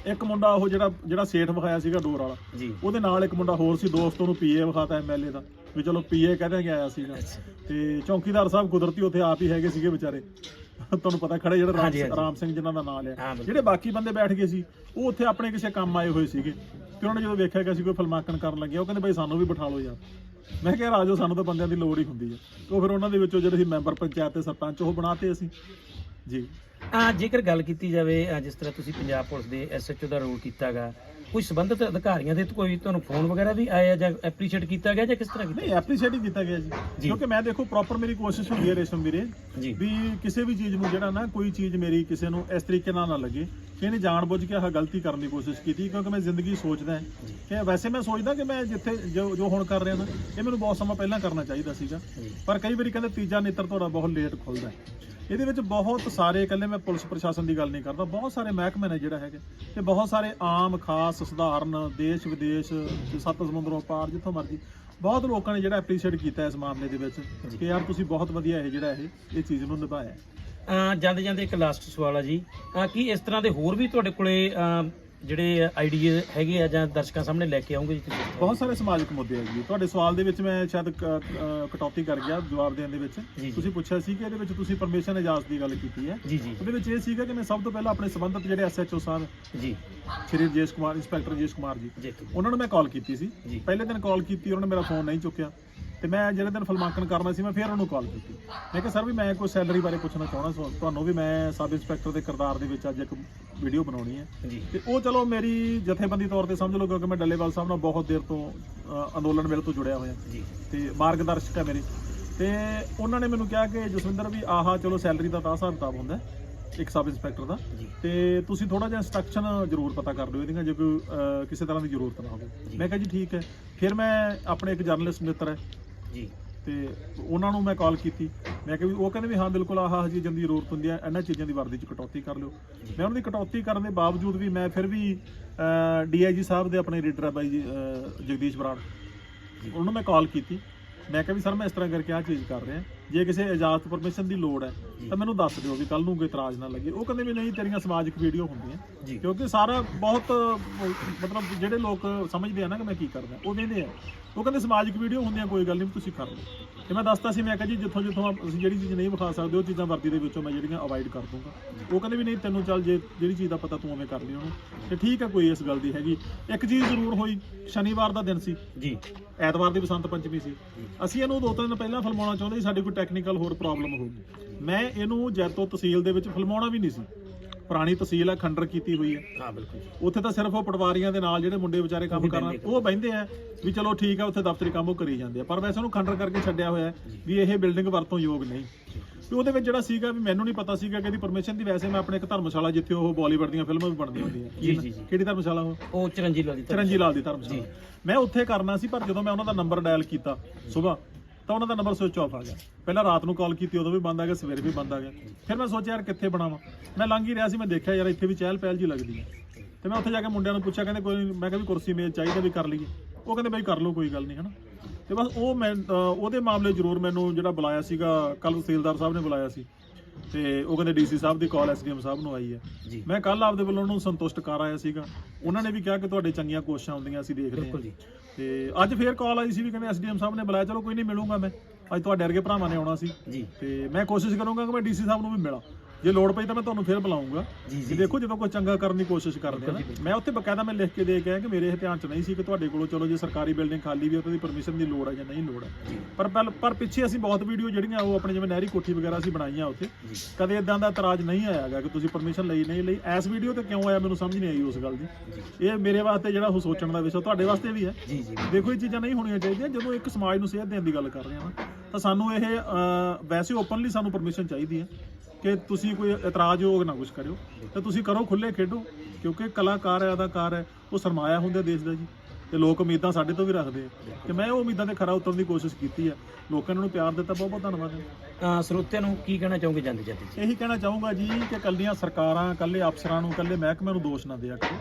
ਇੱਕ ਮੁੰਡਾ ਉਹ ਜਿਹੜਾ ਜਿਹੜਾ ਸੇਠ ਵਿਖਾਇਆ ਸੀਗਾ ਡੋਰ ਵਾਲਾ। ਜੀ। ਉਹਦੇ ਨਾਲ ਇੱਕ ਮੁੰਡਾ ਹੋਰ ਸੀ ਦੋਸਤ ਉਹਨੂੰ ਪੀਏ ਵਿਖਾਤਾ ਐਮਐਲਏ ਦਾ। ਵੀ ਚਲੋ ਪੀਏ ਕਹਿੰਦੇ ਕਿ ਆਇਆ ਸੀਗਾ। ਤੇ ਚੌਕੀਦਾਰ ਸਾਹਿਬ ਕੁਦਰਤੀ ਉੱਥੇ ਆਪ ਹੀ ਹੈਗੇ ਸੀਗੇ ਵਿਚਾਰੇ। ਤੁਹਾਨੂੰ ਪਤਾ ਖੜੇ ਜਿਹੜਾ ਰਾਮ ਸਿੰਘ ਜਿਨ੍ਹਾਂ ਦਾ ਨਾਮ ਲਿਆ। ਜਿਹੜੇ ਬਾਕੀ ਬੰਦੇ ਬੈਠ ਗਏ ਸੀ ਉਹ ਉੱਥੇ ਆਪਣੇ ਕਿਸੇ ਕੰਮ ਆਏ ਹੋਏ ਸੀਗੇ। ਤੇ ਉਹਨਾਂ ਨੇ ਜਦੋਂ ਵੇਖਿਆ ਕਿ ਅਸੀਂ ਕੋਈ ਫਿਲਮਾਂਕਣ ਕਰਨ ਲੱਗੇ ਉਹ ਕਹਿੰਦੇ ਬਈ ਸਾਨੂੰ ਵੀ ਬਿਠਾ ਲਓ ਯਾਰ। ਮੈਂ ਕਿਹਾ ਰਾਜੋ ਸਾਨੂੰ ਤਾਂ ਬੰਦਿਆਂ ਦੀ ਲੋੜ ਹੀ ਹੁੰਦੀ ਹੈ ਉਹ ਫਿਰ ਉਹਨਾਂ ਦੇ ਵਿੱਚੋਂ ਜਿਹੜੇ ਸੀ ਮੈਂਬਰ ਪੰਚਾਇਤ ਤੇ ਸਰਪੰਚ ਉਹ ਬਣਾਤੇ ਅਸੀਂ। ਜੀ। ਆ ਜੇਕਰ ਗੱਲ ਕੀਤੀ ਜਾਵੇ ਜਿਸ ਤਰ੍ਹਾਂ ਤੁਸੀਂ ਪੰਜਾਬ ਪੁਲਿਸ ਦੇ ਐਸਐਚਓ ਦਾ ਰੋਲ ਕੀਤਾਗਾ ਕੋਈ ਸੰਬੰਧਿਤ ਅਧਿਕਾਰੀਆਂ ਦੇ ਕੋਈ ਤੁਹਾਨੂੰ ਫੋਨ ਵਗੈਰਾ ਵੀ ਆਇਆ ਜਾਂ ਐਪਰੀਸ਼ੀਏਟ ਕੀਤਾ ਗਿਆ ਜਾਂ ਕਿਸ ਤਰ੍ਹਾਂ ਕੀਤਾ? ਨਹੀਂ ਐਪਰੀਸ਼ੀਏਟ ਹੀ ਕੀਤਾ ਗਿਆ ਜੀ। ਕਿਉਂਕਿ ਮੈਂ ਦੇਖੋ ਪ੍ਰੋਪਰ ਮੇਰੀ ਕੋਸ਼ਿਸ਼ ਹੁੰਦੀ ਹੈ ਰੇਸ਼ਮ ਵੀਰੇ ਜੀ। ਵੀ ਕਿਸੇ ਵੀ ਚੀਜ਼ ਨੂੰ ਜਿਹੜਾ ਨਾ ਕੋਈ ਚੀਜ਼ ਮੇਰੀ ਕਿਸੇ ਨੂੰ ਇਸ ਤਰੀਕੇ ਨਾਲ ਨਾ ਲੱਗੇ ਕਿ ਇਹਨੇ ਜਾਣਬੁੱਝ ਕੇ ਆਹ ਗਲਤੀ ਕਰਨ ਦੀ ਕੋਸ਼ਿਸ਼ ਕੀਤੀ ਕਿਉਂਕਿ ਮੈਂ ਜ਼ਿੰਦਗੀ ਸੋਚਦਾ ਕਿ ਵੈਸੇ ਮੈਂ ਸੋਚਦਾ ਕਿ ਮੈਂ ਜਿੱਥੇ ਜੋ ਜੋ ਹੁਣ ਕਰ ਰਿਹਾ ਨਾ ਇਹ ਮੈਨੂੰ ਬਹੁਤ ਸਮਾਂ ਪਹਿਲਾਂ ਕਰਨਾ ਚਾਹੀਦਾ ਸੀਗਾ। ਪਰ ਕਈ ਵਾਰੀ ਕਹਿੰਦੇ ਤੀਜਾ ਨੇਤਰ ਤੁਹਾਡਾ ਬਹੁਤ ਲੇਟ ਖੁੱਲਦਾ ਇਹਦੇ ਵਿੱਚ ਬਹੁਤ ਸਾਰੇ, ਇਕੱਲੇ ਮੈਂ ਪੁਲਿਸ ਪ੍ਰਸ਼ਾਸਨ ਦੀ ਗੱਲ ਨਹੀਂ ਕਰਦਾ, ਬਹੁਤ ਸਾਰੇ ਮਹਿਕਮੇ ਨੇ ਜਿਹੜਾ ਹੈਗਾ, ਤੇ ਬਹੁਤ ਸਾਰੇ ਆਮ, ਖਾਸ, ਸਧਾਰਨ, ਦੇਸ਼, ਵਿਦੇਸ਼, ਸੱਤ ਸਮੁੰਦਰੋਂ ਪਾਰ, ਜਿੱਥੋਂ ਮਰਜ਼ੀ, ਬਹੁਤ ਲੋਕਾਂ ਨੇ ਜਿਹੜਾ ਐਪਰੀਸ਼ੀਏਟ ਕੀਤਾ ਇਸ ਮਾਮਲੇ ਦੇ ਵਿੱਚ, ਕਿ ਯਾਰ ਤੁਸੀਂ ਬਹੁਤ ਵਧੀਆ ਇਹ ਜਿਹੜਾ ਇਹ ਇਹ ਚੀਜ਼ ਨੂੰ ਨਿਭਾਇਆ। ਜਾਂਦੇ ਜਾਂਦੇ ਇੱਕ ਲਾਸਟ ਸਵਾਲ ਆ ਜੀ। ਕੀ ਇਸ ਤਰ੍ਹਾਂ ਦੇ ਹੋਰ ਵੀ ਤੁਹਾਡੇ ਕੋਲੇ ਜਿਹੜੇ ਆਈਡੀਆ ਹੈਗੇ ਆ ਜਾਂ ਦਰਸ਼ਕਾਂ ਸਾਹਮਣੇ ਲੈ ਕੇ ਆਉਂਗੇ ਜੀ ਤੁਸੀਂ? ਬਹੁਤ ਸਾਰੇ ਸਮਾਜਿਕ ਮੁੱਦੇ ਆ ਜੀ। ਤੁਹਾਡੇ ਸਵਾਲ ਦੇ ਵਿੱਚ ਮੈਂ ਸ਼ਾਇਦ ਕ- ਅ, ਕਟੌਤੀ ਕਰ ਗਿਆ ਜਵਾਬ ਦੇਣ ਦੇ ਵਿੱਚ। ਜੀ। ਤੁਸੀਂ ਪੁੱਛਿਆ ਸੀ ਕਿ ਇਹਦੇ ਵਿੱਚ ਤੁਸੀਂ ਪਰਮਿਸ਼ਨ ਇਜਾਜ਼ਤ ਦੀ ਗੱਲ ਕੀਤੀ ਹੈ। ਜੀ ਜੀ। ਉਹਦੇ ਵਿੱਚ ਇਹ ਸੀਗਾ ਕਿ ਮੈਂ ਸਭ ਤੋਂ ਪਹਿਲਾਂ ਆਪਣੇ ਸੰਬੰਧਿਤ ਜਿਹੜੇ ਐਸਐਚਓ ਸਾਹਿਬ ਜੀ। ਸ਼੍ਰੀ ਰਜੇਸ਼ ਕੁਮਾਰ ਇੰਸਪੈਕਟਰ ਰਜੇਸ਼ ਕੁਮਾਰ ਜੀ ਜੀ। ਉਹਨਾਂ ਨੂੰ ਮੈਂ ਕਾਲ ਕੀਤੀ ਸੀ। ਜੀ। ਪਹਿਲੇ ਦਿਨ ਕਾਲ ਕੀਤੀ ਉਹਨਾਂ ਨੇ ਮੇਰਾ ਫੋਨ ਨਹੀਂ ਚੁੱਕਿਆ। ਤੇ ਮੈਂ ਜਿਹੜੇ ਦਿਨ ਫਿਲਮਾਂਕਣ ਕਰਨਾ ਸੀ ਮੈਂ ਫਿਰ ਉਹਨੂੰ ਕਾਲ ਕੀਤੀ। ਮੈਂ ਕਿਹਾ ਸਰ ਵੀ ਮੈਂ ਕੋਈ ਸੈਲਰੀ ਬਾਰੇ ਪੁੱਛਣਾ ਚਾਹੁੰਦਾ ਸੋ ਤੁਹਾਨੂੰ ਵੀ ਮੈਂ ਸਬ ਇੰਸਪੈਕਟਰ ਦੇ ਕਿਰਦਾਰ ਦੇ ਵਿੱਚ ਅੱਜ ਇੱਕ ਵੀਡੀਓ ਬਣਾਉਣੀ ਹੈ। ਤੇ ਉਹ ਚਲੋ ਮੇਰੀ ਜਥੇਬੰਦੀ ਤੌਰ ਤੇ ਸਮਝ ਲਓ ਕਿਉਂਕਿ ਮੈਂ ਡੱਲੇਵਾਲ ਸਾਹਿਬ ਨਾਲ ਬਹੁਤ ਦੇਰ ਤੋਂ ਅੰਦੋਲਨ ਵੇਲੇ ਤੋਂ ਜੁੜਿਆ ਹੋਇਆ। ਜੀ। ਤੇ ਮਾਰਗਦਰਸ਼ਕ ਹੈ ਮੇਰੀ। ਤੇ ਉਹਨਾਂ ਨੇ ਮੈਨੂੰ ਕਿਹਾ ਕਿ ਜਸਵਿੰਦਰ ਵੀ ਆਹਾ ਚਲੋ ਸੈਲਰੀ ਦਾ ਤਾਂ ਹਿਸਾਬ ਕਿਤਾਬ ਹੁੰਦਾ ਇੱਕ ਸਬ ਇੰਸਪੈਕਟਰ ਦਾ। ਤੇ ਤੁਸੀਂ ਥੋੜਾ ਜਿਹਾ ਇੰਸਟਰਕਸ਼ਨ ਜ਼ਰੂਰ ਪਤਾ ਕਰ ਲਿਓ ਇਹਦੀਆਂ ਜੇ ਕੋਈ ਅਹ, ਕਿਸੇ ਤਰ੍ਹਾਂ ਦੀ ਜ਼ਰੂਰਤ ਨਾ ਹੋਵੇ। ਮੈਂ ਕਿਹਾ ਜੀ ਠੀਕ ਹੈ। ਫਿਰ ਮੈਂ ਆਪਣੇ ਇੱਕ ਜਰਨਲਿਸਟ ਮਿੱਤਰ ਹੈ। ਜੀ। ਤੇ ਉਹਨਾਂ ਨੂੰ ਮੈਂ ਕਾਲ ਕੀਤੀ। ਮੈਂ ਕਿਹਾ ਵੀ ਉਹ ਕਹਿੰਦੇ ਵੀ ਹਾਂ ਬਿਲਕੁਲ ਆਹ ਆਹ ਚੀਜ਼ਾਂ ਦੀ ਜ਼ਰੂਰਤ ਹੁੰਦੀ ਹੈ ਇਹਨਾਂ ਚੀਜ਼ਾਂ ਦੀ ਵਰਦੀ 'ਚ ਕਟੌਤੀ ਕਰ ਲਿਓ। ਮੈਂ ਉਹਨਾਂ ਦੀ ਕਟੌਤੀ ਕਰਨ ਦੇ ਬਾਵਜੂਦ ਵੀ ਮੈਂ ਫਿਰ ਵੀ ਡੀਆਈਜੀ ਸਾਹਿਬ ਦੇ ਆਪਣੇ ਰੀਡਰ ਹੈ ਬਾਈ ਜੀ, ਅਹ, ਜਗਦੀਸ਼ ਬਰਾੜ। ਉਹਨੂੰ ਮੈਂ ਕਾਲ ਕੀਤੀ। ਮੈਂ ਕਿਹਾ ਵੀ ਸਰ ਮੈਂ ਇਸ ਤਰ੍ਹਾਂ ਕਰਕੇ ਆਹ ਚੀਜ਼ ਕਰ ਰਿਹਾ। ਜੇ ਕਿਸੇ ਇਜਾਜ਼ਤ ਪਰਮਿਸ਼ਨ ਦੀ ਲੋੜ ਹੈ ਤਾਂ ਮੈਨੂੰ ਦੱਸ ਦਿਓ ਵੀ ਕੱਲ ਨੂੰ ਕੋਈ ਇਤਰਾਜ਼ ਨਾ ਲੱਗੇ। ਉਹ ਕਹਿੰਦੇ ਵੀ ਨਹੀਂ ਤੇਰੀਆਂ ਸਮਾਜਿਕ ਵੀਡੀਓ ਹੁੰਦੀਆਂ। ਕਿਉਂਕਿ ਸਾਰਾ ਬਹੁਤ ਮਤਲਬ ਜਿਹੜੇ ਲੋਕ ਸਮਝਦੇ ਆ ਨਾ ਕਿ ਮੈਂ ਕੀ ਕਰਦਾ ਉਹ ਕਹਿੰਦੇ ਆ। ਉਹ ਕਹਿੰਦੇ ਸਮਾਜਿਕ ਵੀਡੀਓ ਹੁੰਦੀਆਂ ਕੋਈ ਗੱਲ ਨਹੀਂ ਤੁਸੀਂ ਕਰ ਲਓ। ਤੇ ਮੈਂ ਦੱਸਤਾ ਸੀ ਮੈਂ ਕਿਹਾ ਜੀ ਜਿੱਥੋਂ ਜਿੱਥੋਂ ਅਸੀਂ ਜਿਹੜੀ ਚੀਜ਼ ਨਹੀਂ ਵਿਖਾ ਸਕਦੇ ਉਹ ਚੀਜ਼ਾਂ ਵਰਤੀ ਦੇ ਵਿੱਚੋਂ ਮੈਂ ਜਿਹੜੀਆਂ ਅਵਾਇਡ ਕਰ ਦੂੰਗਾ। ਉਹ ਕਹਿੰਦੇ ਵੀ ਨਹੀਂ ਤੈਨੂੰ ਚੱਲ ਜੇ ਜਿਹੜੀ ਚੀਜ਼ ਦਾ ਪਤਾ ਤੂੰ ਉਵੇਂ ਕਰ ਲਈ ਉਹਨੂੰ। ਤੇ ਠੀਕ ਹੈ ਕੋਈ ਇਸ ਗੱਲ ਦੀ ਹੈਗੀ। ਇੱਕ ਚੀਜ਼ ਜ਼ਰੂਰ ਹੋਈ ਸ਼ਨੀਵਾਰ ਦਾ ਦਿਨ ਸੀ। ਜੀ। ਐਤਵਾਰ ਦੀ ਬਸੰਤ ਪੰਚਮੀ ਸੀ। ਅਸੀਂ ਇਹਨੂੰ ਦੋ ਤਿੰਨ ਦਿਨ ਪਹਿਲਾਂ ਫਿਲਮਾਉਣਾ ਚਾਹੁੰਦੇ ਸੀ ਸਾਡੀ ਕੋਈ ਟੈਕਨੀਕਲ ਹੋਰ ਪ੍ਰੋਬਲਮ ਹੋ ਗਈ ਮੈਂ ਇਹਨੂੰ ਜੈਤੋ ਤਹਿਸੀਲ ਦੇ ਵਿੱਚ ਫਿਲਮਾਉਣਾ ਵੀ ਨਹੀਂ ਸੀ। ਪੁਰਾਣੀ ਤਹਿਸੀਲ ਹੈ ਖੰਡਰ ਕੀਤੀ ਹੋਈ ਹੈ। ਹਾਂ ਬਿਲਕੁਲ। ਉੱਥੇ ਤਾਂ ਸਿਰਫ ਉਹ ਪਟਵਾਰੀਆਂ ਦੇ ਨਾਲ ਜਿਹੜੇ ਮੁੰਡੇ ਵਿਚਾਰੇ ਕੰਮ ਕਰਨ ਉਹ ਬਹਿੰਦੇ ਆ ਵੀ ਚਲੋ ਠੀਕ ਆ ਉੱਥੇ ਦਫ਼ਤਰੀ ਕੰਮ ਉਹ ਕਰੀ ਜਾਂਦੇ ਆ। ਪਰ ਵੈਸੇ ਉਹਨੂੰ ਖੰਡਰ ਕਰਕੇ ਛੱਡਿਆ ਹੋਇਆ ਵੀ ਇਹ ਬਿਲਡਿੰਗ ਵਰਤੋਂ ਯੋਗ ਨਹੀਂ। ਵੀ ਉਹਦੇ ਵਿੱਚ ਜਿਹੜਾ ਸੀਗਾ ਵੀ ਮੈਨੂੰ ਨਹੀਂ ਪਤਾ ਸੀਗਾ ਕਿ ਇਹਦੀ ਪਰਮਿਸ਼ਨ ਦੀ ਵੈਸੇ ਮੈਂ ਆਪਣੇ ਇੱਕ ਧਰਮਸ਼ਾਲਾ ਜਿੱਥੇ ਉਹ ਬਾਲੀਵੁੱਡ ਦੀਆਂ ਫਿਲਮਾਂ ਵੀ ਬਣਦੀਆਂ ਹੁੰਦੀਆਂ। ਜੀ, ਜੀ, ਜੀ। ਕਿਹੜੀ ਧਰਮਸ਼ਾਲਾ ਉਹ? ਉਹ ਚਰਨਜੀਤ ਲਾਲ ਦੀ। ਚਰਨਜੀਤ ਲਾਲ ਦੀ ਧਰਮਸ਼ਾਲਾ। ਮੈਂ ਉੱਥੇ ਕਰਨਾ ਸੀ ਪਰ ਜਦੋਂ ਮੈਂ ਉਹਨਾਂ ਦਾ ਨੰਬਰ ਡਾਇਲ ਕੀਤਾ ਸਵੇਰ ਤਾਂ ਉਹਨਾਂ ਦਾ ਨੰਬਰ ਸਵਿਚ ਆਫ ਆ ਗਿਆ। ਪਹਿਲਾਂ ਰਾਤ ਨੂੰ ਕਾਲ ਕੀਤੀ, ਉਦੋਂ ਵੀ ਬੰਦ ਆ ਗਿਆ, ਸਵੇਰੇ ਵੀ ਬੰਦ ਆ ਗਿਆ। ਫਿਰ ਮੈਂ ਸੋਚਿਆ ਯਾਰ ਕਿੱਥੇ ਬਣਾਵਾਂ? ਮੈਂ ਲੰਘ ਹੀ ਰਿਹਾ ਸੀ, ਮੈਂ ਦੇਖਿਆ ਯਾਰ ਇੱਥੇ ਵੀ ਚਹਿਲ ਪਹਿਲ ਜੀ ਲੱਗਦੀ ਹੈ ਤੇ ਮੈਂ ਉੱਥੇ ਜਾ ਕੇ ਮੁੰਡਿਆਂ ਨੂੰ ਪੁੱਛਿਆ, ਕਹਿੰਦੇ ਕੋਈ ਮੈਂ ਕਿਹਾ ਵੀ ਕੁਰਸੀ ਮੇਜ਼ ਚਾਹੀਦਾ ਵੀ ਕਰ ਲਈਏ। ਉਹ ਕਹਿੰਦੇ ਬਈ ਕਰ ਲਓ, ਕੋਈ ਗੱਲ ਨਹੀਂ ਹਨਾ। ਤੇ ਬਸ ਉਹ ਮੈਂ ਉਹਦੇ ਮਾਮਲੇ ਜ਼ਰੂਰ ਮੈਨੂੰ ਜਿਹੜਾ ਬੁਲਾਇਆ ਸੀਗਾ ਕੱਲ ਤਹਿਸੀਲਦਾਰ ਸਾਹਿਬ ਨੇ ਬੁਲਾਇਆ ਸੀ। ਤੇ ਉਹ ਕਹਿੰਦੇ ਡੀਸੀ ਸਾਹਿਬ ਦੀ ਕਾਲ ਐਸਡੀਐਮ ਸਾਹਿਬ ਨੂੰ ਆਈ ਹੈ। ਮੈਂ ਕੱਲ ਆਪਦੇ ਵੱਲੋਂ ਉਹਨੂੰ ਸੰਤੁਸ਼ਟ ਕਰ ਆਇਆ ਸੀਗਾ। ਉਹਨਾਂ ਨੇ ਵੀ ਕਿਹਾ ਕਿ ਤੁਹਾਡੇ ਚੰਗੀਆਂ ਕੋਸ਼ਿਸ਼ਾਂ ਹੁੰਦੀਆਂ ਅਸੀਂ ਦੇਖਦੇ ਬਿਲਕੁਲ ਹਾਂ। ਤੇ ਅੱਜ ਫੇਰ ਕਾਲ ਆਈ ਸੀ ਵੀ ਕਹਿੰਦੇ ਐਸਡੀਐਮ ਸਾਹਿਬ ਨੇ ਬੁਲਾਇਆ ਚਲੋ ਕੋਈ ਨਹੀਂ ਮਿਲੂੰਗਾ ਮੈਂ। ਅੱਜ ਤੁਹਾਡੇ ਵਰਗੇ ਭਰਾਵਾਂ ਨੇ ਆਉਣਾ ਸੀ। ਤੇ ਮੈਂ ਕੋਸ਼ਿਸ਼ ਕਰੂੰਗਾ ਕਿ ਮੈਂ ਡੀਸੀ ਸਾਹਿਬ ਨੂੰ ਵੀ ਮਿਲਾਂ। ਜੇ ਲੋੜ ਪਈ ਤਾਂ ਮੈਂ ਤੁਹਾਨੂੰ ਫੇਰ ਬੁਲਾਉਂਗਾ। ਜੀ ਦੇਖੋ ਜਦੋਂ ਕੋਈ ਚੰਗਾ ਕਰਨ ਦੀ ਕੋਸ਼ਿਸ਼ ਕਰਦੇ ਆ ਨਾ ਮੈਂ ਉੱਥੇ ਬਕਾਇਦਾ ਮੈਂ ਲਿਖ ਕੇ ਦੇ ਕੇ ਆਇਆ ਕਿ ਮੇਰੇ ਧਿਆਨ ਚ ਨਹੀਂ ਸੀ ਕਿ ਤੁਹਾਡੇ ਕੋਲੋਂ ਚਲੋ ਜੇ ਸਰਕਾਰੀ ਬਿਲਡਿੰਗ ਖਾਲੀ ਵੀ ਉਹਦੀ ਪਰਮਿਸ਼ਨ ਦੀ ਲੋੜ ਹੈ ਜਾਂ ਨਹੀਂ ਲੋੜ ਹੈ ਪਰ ਪਰ ਪਿੱਛੇ ਅਸੀਂ ਬਹੁਤ ਵੀਡੀਓ ਜਿਹੜੀਆਂ ਉਹ ਆਪਣੇ ਜਿਵੇਂ ਨਹਿਰੀ ਕੋਠੀ ਵਗੈਰਾ ਅਸੀਂ ਬਣਾਈਆਂ ਉੱਥੇ। ਕਦੇ ਇਦਾਂ ਦਾ ਇਤਰਾਜ਼ ਨਹੀਂ ਆਇਆਗਾ ਕਿ ਤੁਸੀਂ ਪਰਮਿਸ਼ਨ ਲਈ ਨਹੀਂ ਲਈ। ਐਸ ਵੀਡੀਓ ਤੇ ਕਿਉਂ ਆਇਆ ਮੈਨੂੰ ਸਮਝ ਨਹੀਂ ਆਈ ਉਸ ਗੱਲ ਦੀ। ਇਹ ਮੇਰੇ ਵਾਸਤੇ ਜਿਹੜਾ ਉਹ ਸੋਚਣ ਦਾ ਵਿਸ਼ਾ ਤੁਹਾਡੇ ਵਾਸਤੇ ਵੀ ਹੈ। ਦੇਖੋ ਇਹ ਚੀਜ਼ਾਂ ਨਹੀਂ ਹੋਣੀਆਂ ਚਾਹੀਦੀਆਂ। ਜਦੋਂ ਇੱਕ ਸਮਾਜ ਨੂੰ ਸੇਧ ਦੇਣ ਦੀ ਗੱਲ ਕਰ ਰਹੇ ਹਾਂ ਤਾਂ ਸਾਨੂੰ ਇਹ ਵੈਸੇ ਓਪਨਲੀ ਸਾਨੂੰ ਪਰਮਿਸ਼ਨ ਚਾਹੀਦੀ ਹੈ। ਕਿ ਤੁਸੀਂ ਕੋਈ ਇਤਰਾਜ਼ਯੋਗ ਨਾ ਕੁਝ ਕਰਿਓ ਤਾਂ ਤੁਸੀਂ ਕਰੋ ਖੁੱਲੇ ਖੇਡੋ, ਕਿਉਂਕਿ ਕਲਾਕਾਰ ਹੈ, ਅਦਾਕਾਰ ਹੈ, ਉਹ ਸਰਮਾਇਆ ਹੁੰਦਾ ਦੇਸ਼ ਦਾ ਜੀ। ਤੇ ਲੋਕ ਉਮੀਦਾਂ ਸਾਡੇ ਤੋਂ ਵੀ ਰੱਖਦੇ ਆ। ਤੇ ਮੈਂ ਉਹ ਉਮੀਦਾਂ ਤੇ ਖਰਾ ਉਤਰਨ ਦੀ ਕੋਸ਼ਿਸ਼ ਕੀਤੀ ਹੈ ਲੋਕਾਂ ਨੇ ਉਹਨੂੰ ਪਿਆਰ ਦਿੱਤਾ ਬਹੁਤ ਬਹੁਤ ਧੰਨਵਾਦ। ਸਰੋਤਿਆਂ ਨੂੰ ਕੀ ਕਹਿਣਾ ਚਾਹੋਗੇ ਜਾਂਦੇ ਜਾਂਦੇ ਜੀ? ਇਹੀ ਕਹਿਣਾ ਚਾਹੂੰਗਾ ਜੀ ਕਿ ਕੱਲੀਆਂ ਸਰਕਾਰਾਂ ਕੱਲੇ ਅਫਸਰਾਂ ਨੂੰ ਕੱਲੇ ਮਹਿਕਮੇ ਨੂੰ ਦੋਸ਼ ਨਾ ਦਿਆ ਕਰੋ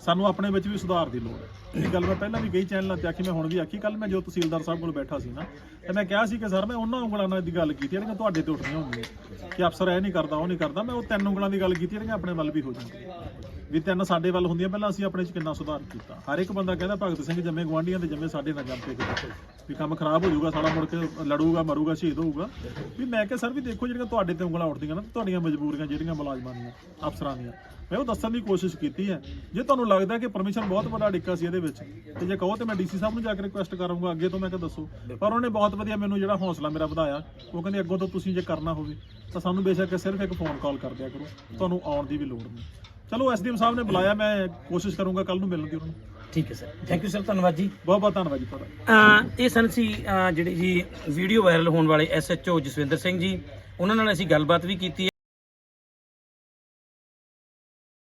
ਸਾਨੂੰ ਆਪਣੇ ਵਿੱਚ ਵੀ ਸੁਧਾਰ ਦੀ ਲੋੜ ਹੈ ਇਹ ਗੱਲ ਮੈਂ ਪਹਿਲਾਂ ਵੀ ਕਈ ਚੈਨਲਾਂ ਤੇ ਆਖੀ ਮੈਂ ਹੁਣ ਵੀ ਆਖੀ। ਕੱਲ ਮੈਂ ਜੋ ਤਹਿਸੀਲਦਾਰ ਸਾਹਿਬ ਕੋਲ ਬੈਠਾ ਸੀ ਨਾ ਤੇ ਮੈਂ ਕਿਹਾ ਸੀ ਕਿ ਸਰ ਮੈਂ ਉਹਨਾਂ ਉਂਗਲਾਂ ਨਾਲ ਦੀ ਗੱਲ ਕੀਤੀ ਜਿਹੜੀਆਂ ਤੁਹਾਡੇ ਤੇ ਉੱਠੀਆਂ ਹੁੰਦੀਆਂ ਕਿ ਅਫਸਰ ਇਹ ਨਹੀਂ ਕਰਦਾ ਉਹ ਨਹੀਂ ਕਰਦਾ। ਮੈਂ ਉਹ ਤਿੰਨ ਉਂਗਲਾਂ ਦੀ ਗੱਲ ਕੀਤੀ ਜਿਹੜੀਆਂ ਆਪਣੇ ਵੱਲ ਵੀ ਹੋ ਜਾਂਦੀਆਂ। ਵੀ ਤਿੰਨ ਸਾਡੇ ਵੱਲ ਹੁੰਦੀਆਂ, ਪਹਿਲਾਂ ਅਸੀਂ ਆਪਣੇ 'ਚ ਕਿੰਨਾ ਸੁਧਾਰ ਕੀਤਾ। ਹਰ ਇੱਕ ਬੰਦਾ ਕਹਿੰਦਾ, ਭਗਤ ਸਿੰਘ ਜੰਮੇ ਗਵਾਂਢੀਆਂ ਦੇ ਜੰਮੇ ਸਾਡੇ ਨਾਲ ਜੰਮ ਕੇ ਵੀ ਕੰਮ ਖਰਾਬ ਹੋ ਜਾਊਗਾ, ਸਾਲਾ ਮੁੜ ਕੇ ਲੜੂਗਾ, ਮਰੂਗਾ, ਸ਼ਹੀਦ ਹੋਊਗਾ। ਵੀ ਮੈਂ ਕਿਹਾ, ਸਰ ਵੀ ਦੇਖੋ ਜਿਹੜੀਆਂ ਤੁਹਾਡੇ ਤੇ ਉਂਗਲਾਂ ਉੱਠਦੀਆਂ ਨਾ, ਤੁਹਾਡੀਆਂ ਮਜਬੂਰੀਆਂ ਜਿਹੜੀਆਂ ਮੁਲਾਜ਼ਮਾਂ ਦੀਆਂ, ਅਫਸਰਾਂ ਦੀਆਂ। ਮੈਂ ਉਹ ਦੱਸਣ ਦੀ ਕੋਸ਼ਿਸ਼ ਕੀਤੀ ਹੈ। ਜੇ ਤੁਹਾਨੂੰ ਲੱਗਦਾ ਕਿ ਪਰਮਿਸ਼ਨ ਬਹੁਤ ਵੱਡਾ ਡਿੱਕਾ ਸੀ ਇਹਦੇ ਵਿੱਚ, ਤੇ ਜੇ ਕਹੋ ਤੇ ਮੈਂ ਡੀਸੀ ਸਾਹਿਬ ਨੂੰ ਜਾ ਕੇ ਰਿਕੁਐਸਟ ਕਰਾਂਗਾ, ਅੱਗੇ ਤੋਂ ਮੈਂ ਕਿਹਾ ਦੱਸੋ। ਪਰ ਉਹਨੇ ਬਹੁਤ ਵਧੀਆ ਮੈਨੂੰ ਜਿਹੜਾ ਹੌਸਲਾ ਮੇਰਾ ਵਧਾਇਆ, ਉਹ ਕਹਿੰਦੇ, ਅੱਗੋਂ ਤੋਂ ਤੁਸੀਂ ਜੇ ਕਰਨਾ ਹੋਵੇ, ਤਾਂ ਸਾਨੂੰ ਬੇਸ਼ੱਕ ਸਿਰਫ ਇੱਕ ਫੋਨ ਕਾਲ ਕਰ ਦਿਆ ਕਰੋ। ਤੁਹਾਨੂੰ ਆਉਣ ਦੀ ਵੀ ਲੋੜ ਨਹੀਂ। ਚਲੋ ਐਸਡੀਐਮ ਸਾਹਿਬ ਨੇ ਬੁਲਾਇਆ ਮੈਂ ਕੋਸ਼ਿਸ਼ ਕਰੂੰਗਾ ਕੱਲ ਨੂੰ ਮਿਲਣ ਦੀ ਉਹਨਾਂ ਨੂੰ। ਠੀਕ ਹੈ ਸਰ। ਥੈਂਕ ਯੂ ਸਰ ਧੰਨਵਾਦ ਜੀ। ਬਹੁਤ ਬਹੁਤ ਧੰਨਵਾਦ ਜੀ ਤੁਹਾਡਾ। ਅਹ ਇਹ ਸਨ ਸੀ ਅਹ ਜਿਹੜੀ ਜੀ ਵੀਡੀਓ ਵਾਇਰਲ ਹੋਣ ਵਾਲੇ ਐਸਐਚਓ ਜਸਵਿੰਦਰ ਸਿੰਘ ਜੀ ਉਹਨਾਂ ਨਾਲ ਅਸੀਂ ਗੱਲਬਾਤ ਵੀ ਕੀਤੀ ਹੈ।